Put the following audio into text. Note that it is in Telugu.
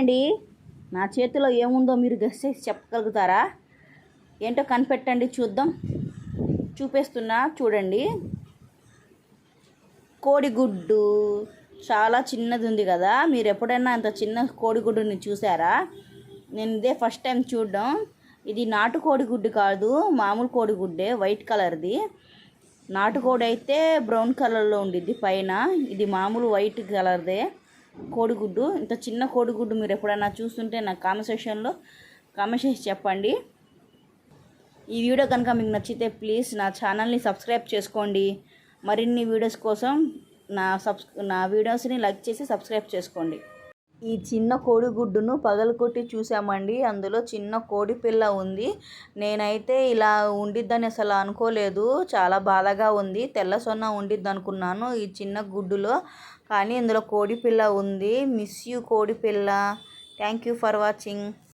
అండి నా చేతిలో ఏముందో మీరు గెస్ చేసి చెప్పగలుగుతారా? ఏంటో కనిపెట్టండి చూద్దాం. చూపిస్తున్నా చూడండి. కోడిగుడ్డు చాలా చిన్నది ఉంది కదా. మీరు ఎప్పుడైనా అంత చిన్న కోడిగుడ్డుని చూసారా? నేను ఇదే ఫస్ట్ టైం చూడడం. ఇది నాటు కోడిగుడ్డు కాదు మామూలు కోడిగుడ్డే వైట్ కలర్ది నాటుకోడి అయితే బ్రౌన్ కలర్లో ఉండిద్ది పైన. ఇది మామూలు వైట్ కలర్దే కోడిగుడ్డు. ఇంత చిన్న కోడిగుడ్డు మీరు ఎప్పుడైనా చూస్తుంటే నా కామెంట్ సెక్షన్లో కామెంట్ చేసి చెప్పండి. ఈ వీడియో కనుక మీకు నచ్చితే ప్లీజ్ నా ఛానల్ని సబ్స్క్రైబ్ చేసుకోండి. మరిన్ని వీడియోస్ కోసం నా సబ్స్ నా వీడియోస్ని లైక్ చేసి సబ్స్క్రైబ్ చేసుకోండి. ఈ చిన్న కోడిగుడ్డును పగలకొట్టి చూసామండి అందులో చిన్న కోడి పిల్ల ఉంది. నేనైతే ఇలా ఉండిద్దని అసలు అనుకోలేదు. చాలా బాధగా ఉంది. తెల్ల సొన్న ఉండిద్ది అనుకున్నాను ఈ చిన్న గుడ్డులో. కానీ ఇందులో కోడి పిల్ల ఉంది. మిస్ యూ కోడి పిల్ల. Thank you for watching